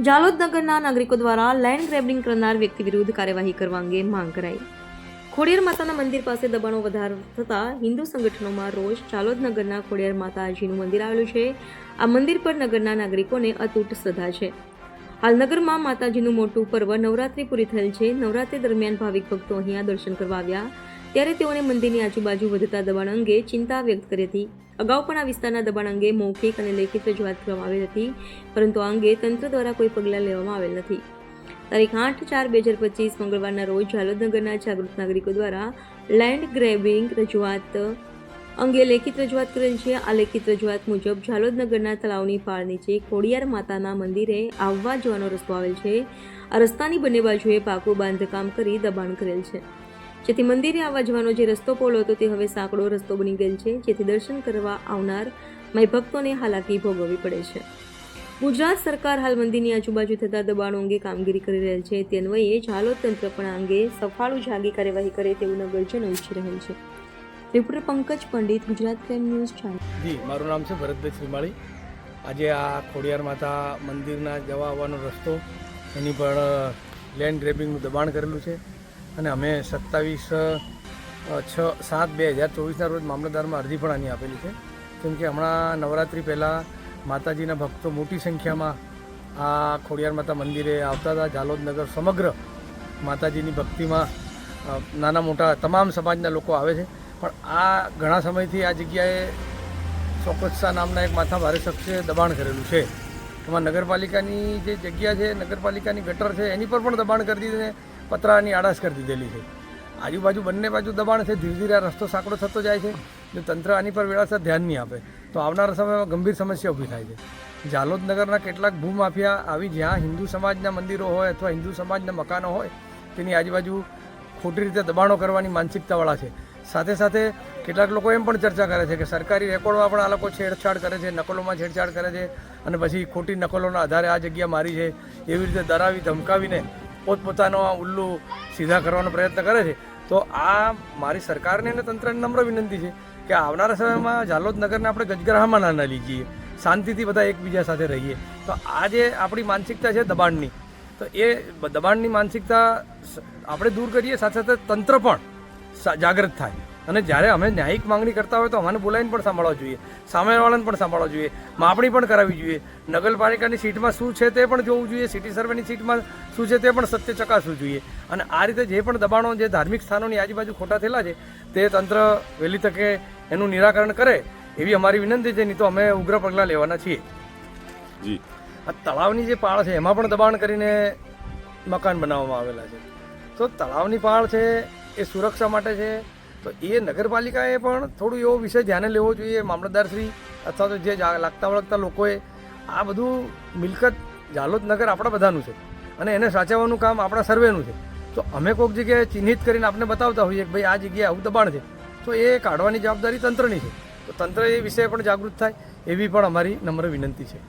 જાલોદ નગરના નાગરિકો દ્વારા લેન્ડ ગ્રેબિંગ કરનાર વ્યક્તિ વિરુદ્ધ કાર્યવાહી કરવા અંગે માંગ કરાઈ. ખોડિયાર માતાના મંદિર પાસે દબાણો વધાર થતાં હિન્દુ સંગઠનોમાં રોષ જાલોદ નગરના ખોડિયાર માતાજીનું મંદિર આવેલું છે. આ મંદિર પર નગરના નાગરિકોને અતૂટ શ્રદ્ધા છે. હાલ નગરમાં માતાજીનું મોટું પર્વ નવરાત્રિ પૂરી થયેલ છે. નવરાત્રિ દરમિયાન ભાવિક ભક્તો અહીંયા દર્શન કરવા આવ્યા. ત્યારે તેઓને મંદિરની આજુબાજુ વધતા દબાણ અંગે ચિંતા વ્યક્ત કરી હતી. અગાઉ પણ આ વિસ્તારના દબાણ અંગે મૌખિક અને લેખિત રજૂઆત કરવામાં આવી હતી, પરંતુ આ અંગે તંત્ર દ્વારા કોઈ પગલાં લેવામાં આવેલ નથી. તારીખ આઠ ચાર બે હજાર પચીસ મંગળવારના રોજ ઝાલોદનગરના જાગૃત નાગરિકો દ્વારા લેન્ડ ગ્રેબિંગ રજૂઆત અંગે લેખિત રજૂઆત કરેલ છે. આ લેખિત રજૂઆત મુજબ જાલોદનગરના તળાવની પાળ નીચે ખોડિયાર માતાના મંદિરે આવવા જવાનો રસ્તો આવેલ છે. આ રસ્તાની બંને બાજુએ પાકું બાંધકામ કરી દબાણ કરેલ છે. જેથી મંદિરે આવવા જવાનો જે રસ્તો પોલો હતો તે હવે સાંકડો રસ્તો બની ગયેલ છે, જેથી દર્શન કરવા આવનાર માય ભક્તોને હાલાકી ભોગવવી પડે છે. ગુજરાત સરકાર હાલ મંદિરની આજુબાજુ થતા દબાણો અંગે કામગીરી કરી રહેલ છે. તે અન્વયે ઝાલોદ તંત્ર પણ અંગે સફાળું જાગી કાર્યવાહી કરે તેવું નગરજનો ઈચ્છી રહેલ છે. Reporter Pankaj Pandit, Gujarat crime news channel જી, મારું નામ છે ભરતભાઈ શ્રીમાળી. આજે આ ખોડિયાર માતા મંદિરના જવા આવવાનો રસ્તો, એની પર લેન્ડ ગ્રેબિંગનું દબાણ કરેલું છે. અને અમે સત્તાવીસ છ, સાત બે હજાર ચોવીસના રોજ મામલતદારમાં અરજી પણ આની આપેલી છે. કેમ કે હમણાં નવરાત્રિ પહેલાં માતાજીના ભક્તો મોટી સંખ્યામાં આ ખોડિયાર માતા મંદિરે આવતા હતા. જાલોદનગર સમગ્ર માતાજીની ભક્તિમાં નાના મોટા તમામ સમાજના લોકો આવે છે. પણ આ ઘણા સમયથી આ જગ્યાએ ચોકસા નામના એક માથા ભારે શખ્સે દબાણ કરેલું છે. એમાં નગરપાલિકાની જે જગ્યા છે, નગરપાલિકાની ગટર છે, એની પર પણ દબાણ કરી દીધું પતરાની આડાશ કરી દીધેલી છે. આજુબાજુ બંને બાજુ દબાણ છે, ધીરે ધીરે આ રસ્તો સાંકડો થતો જાય છે જો તંત્ર આની પર વેળાસર ધ્યાન નહીં આપે. તો આવનારા સમયમાં ગંભીર સમસ્યા ઊભી થાય છે. જાલોદ નગરના કેટલાક ભૂમાફિયા આવી જ્યાં હિન્દુ સમાજના મંદિરો હોય અથવા હિન્દુ સમાજના મકાનો હોય, તેની આજુબાજુ ખોટી રીતે દબાણો કરવાની માનસિકતાવાળા છે. સાથે સાથે કેટલાક લોકો એમ પણ ચર્ચા કરે છે કે સરકારી રેકોર્ડમાં પણ આ લોકો છેડછાડ કરે છે, નકલોમાં છેડછાડ કરે છે અને પછી ખોટી નકલોના આધારે આ જગ્યા મારી છે, એવી રીતે ડરાવી ધમકાવીને પોતપોતાનો ઉલ્લુ સીધા કરવાનો પ્રયત્ન કરે છે. તો આ મારી સરકારને અને તંત્રને નમ્ર વિનંતી છે કે આવનારા સમયમાં જાલોદ નગરને આપણે ગજગરાહમાં ના લઈ જઈએ, શાંતિથી બધા એકબીજા સાથે રહીએ. તો આ જે આપણી માનસિકતા છે દબાણની, તો એ દબાણની માનસિકતા આપણે દૂર કરીએ, સાથે સાથે તંત્ર પણ જાગૃત થાય. અને જ્યારે અમે ન્યાયિક માંગણી કરતા હોય તો અમને બોલાવીને પણ સાંભળવા જોઈએ. સામેવાળાને પણ સાંભળવા જોઈએ. માપણી પણ કરાવવી જોઈએ. નગરપાલિકાની સીટમાં શું છે તે પણ જોવું જોઈએ. સિટી સર્વેની સીટમાં શું છે તે પણ સત્ય ચકાસવું જોઈએ. અને આ રીતે જે પણ દબાણો જે ધાર્મિક સ્થાનોની આજુબાજુ ખોટા થયેલા છે તે તંત્ર વહેલી તકે એનું નિરાકરણ કરે એવી અમારી વિનંતી છે. નહીં તો અમે ઉગ્ર પગલાં લેવાના છીએ. જી. આ તળાવની જે પાળ છે એમાં પણ દબાણ કરીને મકાન બનાવવામાં આવેલા છે. તો તળાવની પાળ છે એ સુરક્ષા માટે છે તો એ નગરપાલિકાએ પણ થોડું એવો વિષય ધ્યાને લેવો જોઈએ મામલતદારશ્રી અથવા તો જે લાગતા વળગતા લોકોએ આ બધું મિલકત જાલોદ નગર આપણા બધાનું છે અને એને સાચવવાનું કામ આપણા સર્વેનું છે. તો અમે કોઈક જગ્યાએ ચિહ્નિત કરીને આપણે બતાવતા હોઈએ કે ભાઈ આ જગ્યાએ આવું દબાણ છે. તો એ કાઢવાની જવાબદારી તંત્રની છે. તો તંત્ર એ વિષય પણ જાગૃત થાય એવી પણ અમારી નમ્ર વિનંતી છે.